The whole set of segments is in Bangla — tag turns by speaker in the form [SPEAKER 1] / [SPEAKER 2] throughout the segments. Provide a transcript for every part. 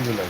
[SPEAKER 1] ইউটিউবে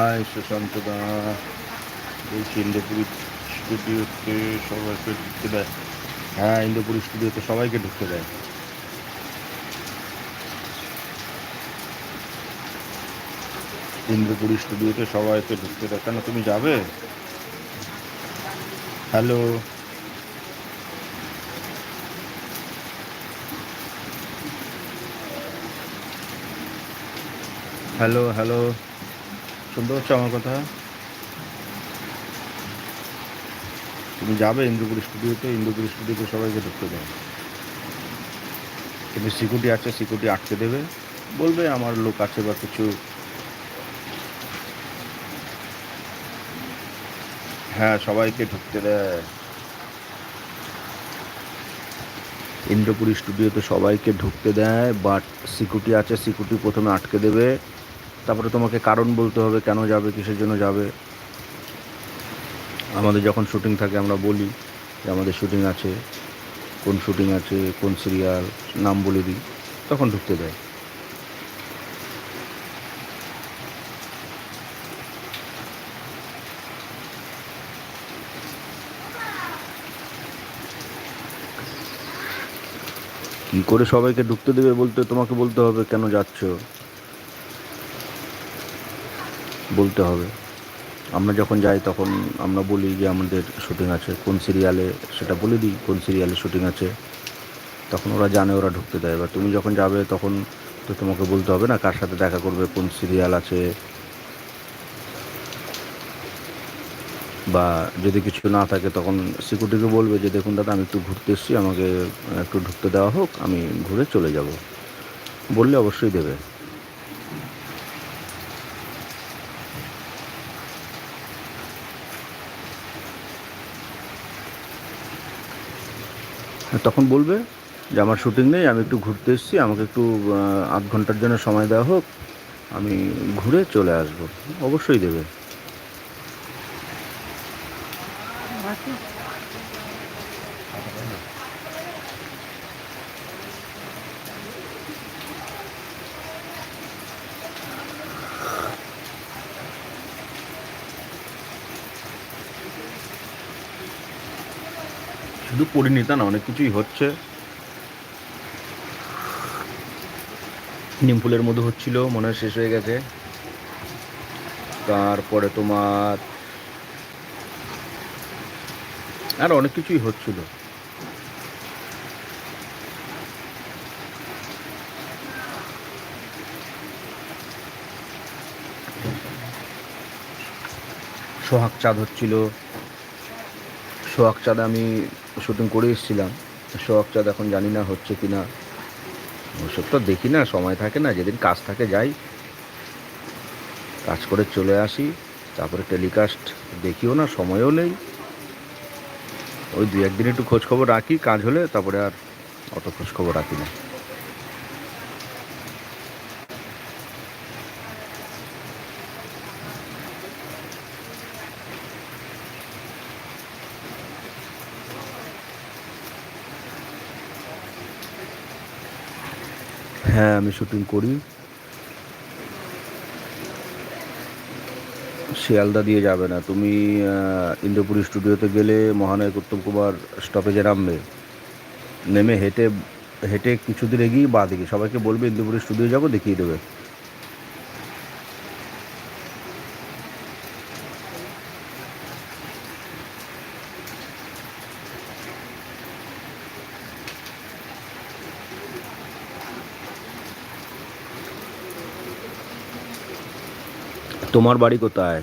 [SPEAKER 1] হাই সুশান্ত দা বলছি ইন্দ্রপুরী স্টুডিওতে সবাইকে ঢুকতে দেয়। হ্যাঁ ইন্দ্রপুরী স্টুডিওতে সবাইকে ঢুকতে দেয়। ইন্দ্রপুরী স্টুডিওতে সবাইকে ঢুকতে দেয়। কেন, তুমি যাবে? হ্যালো। Hello hello. শুনতে পাচ্ছ আমার কথা। তুমি যাবে ইন্দ্রপুরি স্টুডিওতে ইন্দ্রপুরি স্টুডিওতে সবাইকে ঢুকতে দেবে। কিন্তু সিকিউরিটি আছে, সিকিউরিটি আটকে দেবে। বলবে আমার লোক আছে বা কিছু। হ্যাঁ সবাইকে ঢুকতে দেয় ইন্দ্রপুরি স্টুডিওতে সবাইকে ঢুকতে দেয় বাট সিকিউরিটি আছে সিকিউরিটি প্রথমে আটকে দেবে। তারপরে তোমাকে কারণ বলতে হবে, কেন যাবে, কিসের জন্য যাবে। আমাদের যখন শুটিং থাকে, আমরা বলি যে আমাদের শুটিং আছে, কোন শুটিং আছে, কোন সিরিয়াল নাম বলে দিই, তখন ঢুকতে দেয়। কি করে সবাইকে ঢুকতে দেবে বলতে তোমাকে বলতে হবে, কেন যাচ্ছ? বলতে হবে। আমরা যখন যাই তখন আমরা বলি যে আমাদের শুটিং আছে। কোন সিরিয়ালে সেটা বলে দিই, কোন সিরিয়ালে শুটিং আছে। তখন ওরা জানে, ওরা ঢুকতে দেয়। এবার তুমি যখন যাবে তখন তো তোমাকে বলতে হবে না কার সাথে দেখা করবে, কোন সিরিয়াল আছে। বা যদি কিছু না থাকে তখন সিকিউরিটিকে বলবে যে, দেখুন দাদা, আমি একটু ঘুরতে এসেছি। আমাকে একটু ঢুকতে দেওয়া হোক। আমি ঘুরে চলে যাব। বললে অবশ্যই দেবে। তখন বলবে যে আমার শুটিং নেই, আমি একটু ঘুরতে এসেছি, আমাকে একটু আধ ঘণ্টার জন্য সময় দেওয়া হোক, আমি ঘুরে চলে আসব। অবশ্যই দেবে। শুধু পরিণীতা না, অনেক কিছুই হচ্ছে। নিমফুলের মধ্যে হচ্ছিল, মনে হয় শেষ হয়ে গেছে। তারপরে তোমার আর অনেক কিছুই হচ্ছিল। সোহাগ চাঁদ হচ্ছিল। সোহাগ চাঁদ আমি শুটিং করে এসেছিলাম। সোহাগ চাঁদ এখন জানি না হচ্ছে কি না ওসব তো দেখি না, সময় থাকে না, যেদিন কাজ থাকে যাই। কাজ করে চলে আসি, তারপরে টেলিকাস্ট দেখিও না, সময়ও নেই। ওই দু একদিন একটু খোঁজখবর রাখি, কাজ হলে তারপরে আর অত খোঁজখবর রাখি না। হ্যাঁ আমি শুটিং করি। শিয়ালদা দিয়ে যাবে না। তুমি ইন্দ্রপুরি স্টুডিওতে গেলে মহানায়ক উত্তম কুমার স্টপেজে নামবে। নেমে হেঁটে হেঁটে কিছুদিন এগিয়ে বা দিকে। সবাইকে বলবে, ইন্দ্রপুরী স্টুডিও যাব, দেখিয়ে দেবে। তোমার বাড়ি কোথায়?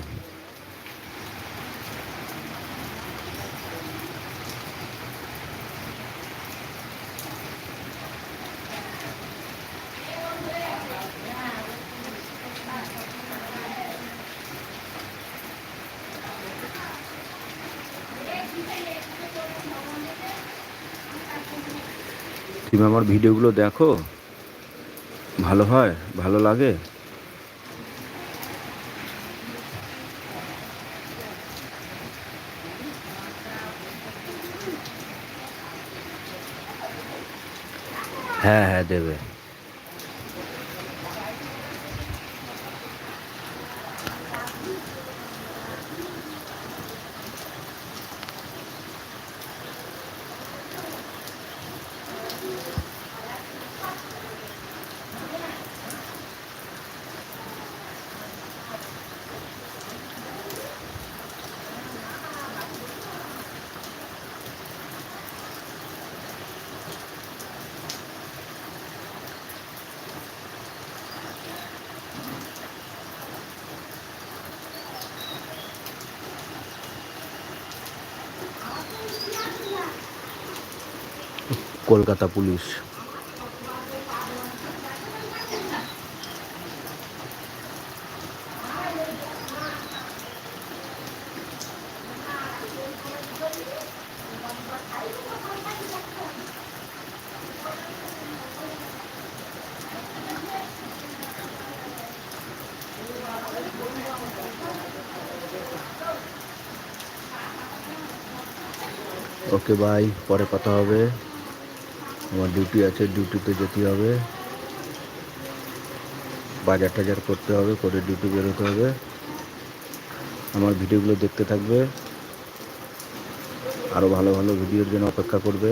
[SPEAKER 1] তুমি আমার ভিডিওগুলো দেখো? ভালো হয়? ভালো লাগে? হ্যাঁ হ্যাঁ দেবে কলকাতা পুলিশ। ওকে বাই পরে কথা হবে। আমার ডিউটি আছে ডিউটিতে যেতে হবে। বাজার টাজার করতে হবে, করে ডিউটি বেরোতে হবে। আমার ভিডিওগুলো দেখতে থাকবে। আরও ভালো ভালো ভিডিওর জন্য অপেক্ষা করবে।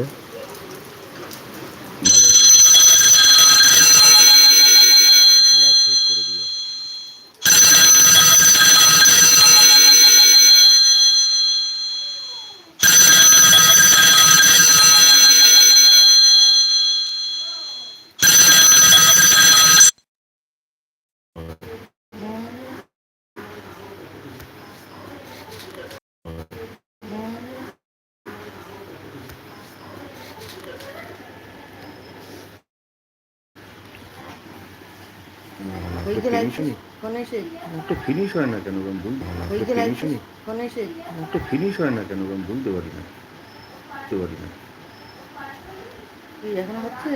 [SPEAKER 1] একটা ফিনিশ হয় না কেন আমি বুঝতে একটা ফিনিশিং একটা হয় না কেন আমি বুঝতে পারি না। বুঝতে পারি না।
[SPEAKER 2] এখনও হচ্ছে